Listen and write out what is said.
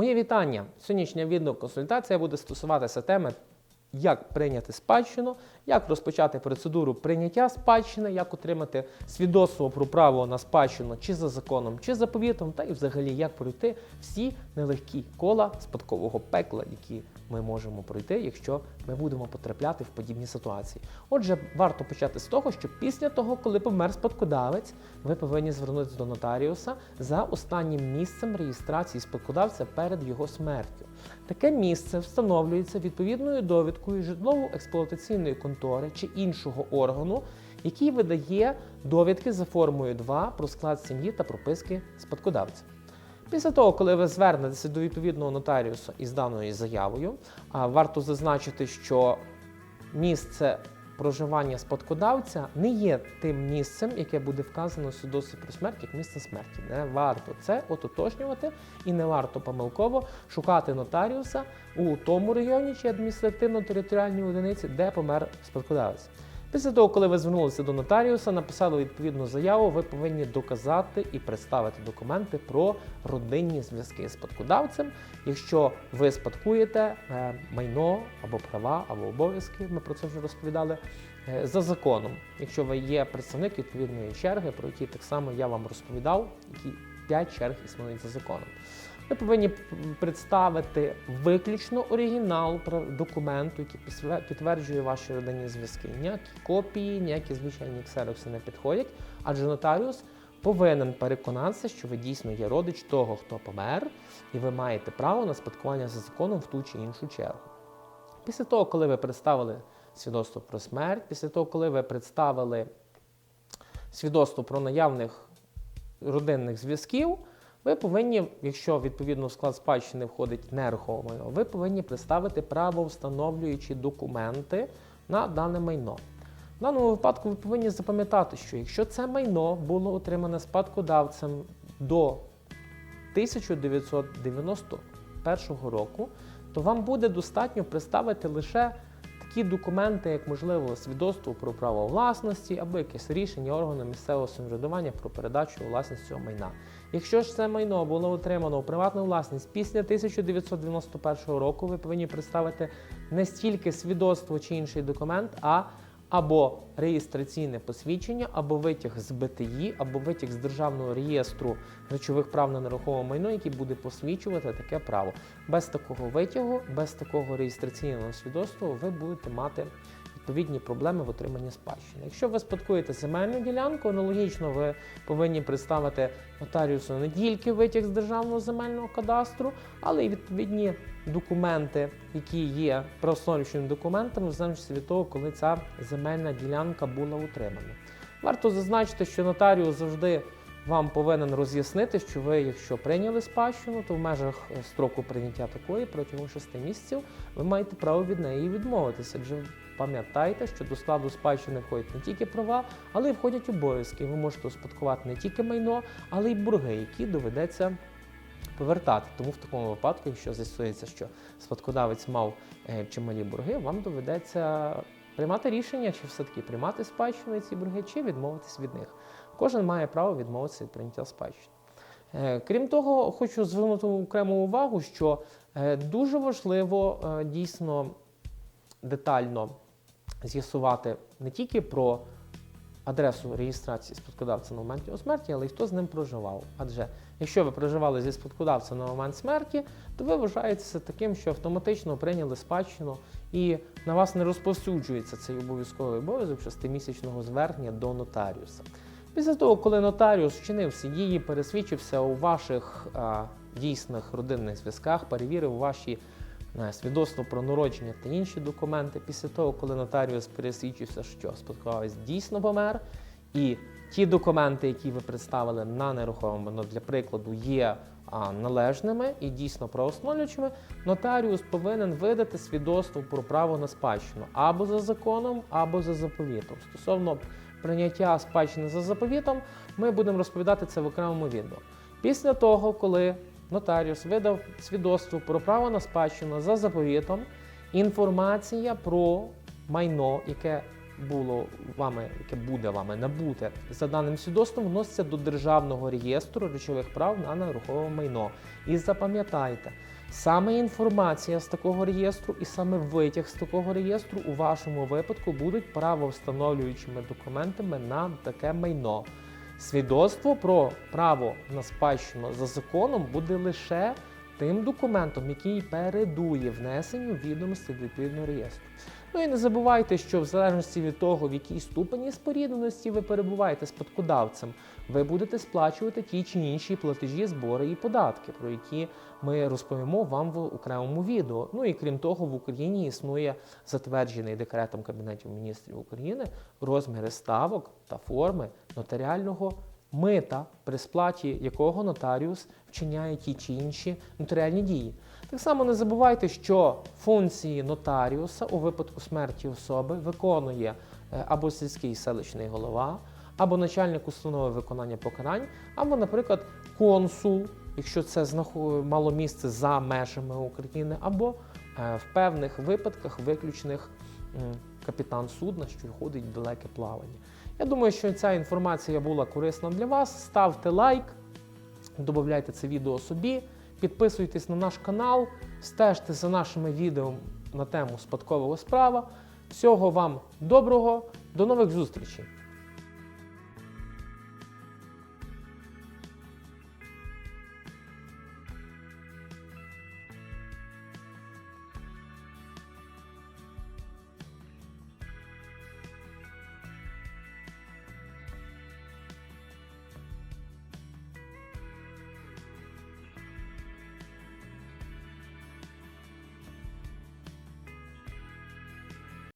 Моє вітання! Сьогоднішня відеоконсультація буде стосуватися теми, як прийняти спадщину, як розпочати процедуру прийняття спадщини, як отримати свідоцтво про право на спадщину чи за законом, чи заповітом, та і взагалі як пройти всі нелегкі кола спадкового пекла, які ми можемо пройти, якщо ми будемо потрапляти в подібні ситуації. Отже, варто почати з того, що після того, коли помер спадкодавець, ви повинні звернутися до нотаріуса за останнім місцем реєстрації спадкодавця перед його смертю. Таке місце встановлюється відповідною довідкою житлово-експлуатаційної контори чи іншого органу, який видає довідки за формою 2 про склад сім'ї та прописки спадкодавця. Після того, коли ви звернетеся до відповідного нотаріуса із даною заявою, варто зазначити, що місце проживання спадкодавця не є тим місцем, яке буде вказано свідоцтві про смерть як місце смерті. Не варто це ототожнювати і не варто помилково шукати нотаріуса у тому регіоні чи адміністративно-територіальній одиниці, де помер спадкодавець. Після того, коли ви звернулися до нотаріуса, написали відповідну заяву, ви повинні доказати і представити документи про родинні зв'язки з спадкодавцем. Якщо ви спадкуєте е, майно або права, або обов'язки, ми про це вже розповідали, е, за законом. Якщо ви є представник відповідної черги, про які так само я вам розповідав, які 5 черг існують за законом. Ви повинні представити виключно оригінал документу, який підтверджує ваші родинні зв'язки. Ніякі копії, ніякі звичайні ксерокси не підходять, адже нотаріус повинен переконатися, що ви дійсно є родич того, хто помер, і ви маєте право на спадкування за законом в ту чи іншу чергу. Після того, коли ви представили свідоцтво про смерть, після того, коли ви представили свідоцтво про наявних родинних зв'язків, ви повинні, якщо відповідно в склад спадщини входить нерухоме майно, ви повинні представити правовстановлюючі документи на дане майно. В даному випадку ви повинні запам'ятати, що якщо це майно було отримане спадкодавцем до 1991 року, то вам буде достатньо представити лише такі документи, як можливо свідоцтво про право власності або якесь рішення органу місцевого самоврядування про передачу власність цього майна. Якщо ж це майно було отримано у приватну власність після 1991 року, ви повинні представити не стільки свідоцтво чи інший документ, а або реєстраційне посвідчення, або витяг з БТІ, або витяг з державного реєстру речових прав на нерухоме майно, який буде посвідчувати таке право. Без такого витягу, без такого реєстраційного свідоцтва ви будете мати відповідні проблеми в отриманні спадщини. Якщо ви спадкуєте земельну ділянку, аналогічно ви повинні представити нотаріусу не тільки витяг з державного земельного кадастру, але й відповідні документи, які є правословними документами, в залежності від того, коли ця земельна ділянка була утримана. Варто зазначити, що нотаріус завжди вам повинен роз'яснити, що ви, якщо прийняли спадщину, то в межах е, строку прийняття такої протягом 6 місяців ви маєте право від неї відмовитися. Адже пам'ятайте, що до складу спадщини входять не тільки права, але й входять обов'язки. Ви можете успадкувати не тільки майно, але й борги, які доведеться повертати. Тому в такому випадку, якщо з'ясується, що спадкодавець мав е, чималі борги, вам доведеться приймати рішення, чи все-таки приймати спадщину ці борги, чи відмовитись від них. Кожен має право відмовитися від прийняття спадщини. Е, Крім того, хочу звернути окрему увагу, що е, дуже важливо дійсно детально з'ясувати не тільки про адресу реєстрації спадкодавця на момент його смерті, але й хто з ним проживав. Адже якщо ви проживали зі спадкодавцем на момент смерті, то ви вважаєтеся таким, що автоматично прийняли спадщину і на вас не розповсюджується цей обов'язковий обов'язок шестимісячного звернення до нотаріуса. Після того, коли нотаріус вчинив всі дії, пересвідчився у ваших а, дійсних родинних зв'язках, перевірив ваші свідоцтво про народження та інші документи. Після того, коли нотаріус пересвідчився, що спадкодавець дійсно помер, і ті документи, які ви представили на нерухоме майно, для прикладу, є належними і дійсно правоустановлюючими, нотаріус повинен видати свідоцтво про право на спадщину або за законом, або за заповітом. Стосовно прийняття спадщини за заповітом, ми будемо розповідати це в окремому відео. Після того, коли нотаріус видав свідоцтво про право на спадщину за заповітом, інформація про майно, яке було вами, яке буде вами набуте за даним свідоцтвом, вноситься до державного реєстру речових прав на нерухоме майно. І запам'ятайте, саме інформація з такого реєстру і саме витяг з такого реєстру у вашому випадку будуть правовстановлюючими документами на таке майно. Свідоцтво про право на спадщину за законом буде лише тим документом, який передує внесенню відомостей до відповідного реєстру. Ну і не забувайте, що в залежності від того, в якій ступені спорідненості ви перебуваєте спадкодавцем, ви будете сплачувати ті чи інші платежі, збори і податки, про які ми розповімо вам в окремому відео. Ну і крім того, в Україні існує затверджений декретом Кабінетів міністрів України розміри ставок та форми нотаріального мита, при сплаті якого нотаріус вчиняє ті чи інші нотаріальні дії. Так само не забувайте, що функції нотаріуса у випадку смерті особи виконує е, або сільський селищний голова, або начальник установи виконання покарань, або, наприклад, консул, якщо це мало місце за межами України, або е, в певних випадках виключних капітан судна, що ходить в далеке плавання. Я думаю, що ця інформація була корисна для вас. Ставте лайк, додавайте це відео собі, підписуйтесь на наш канал, стежте за нашими відео на тему спадкового справа. Всього вам доброго, до нових зустрічей!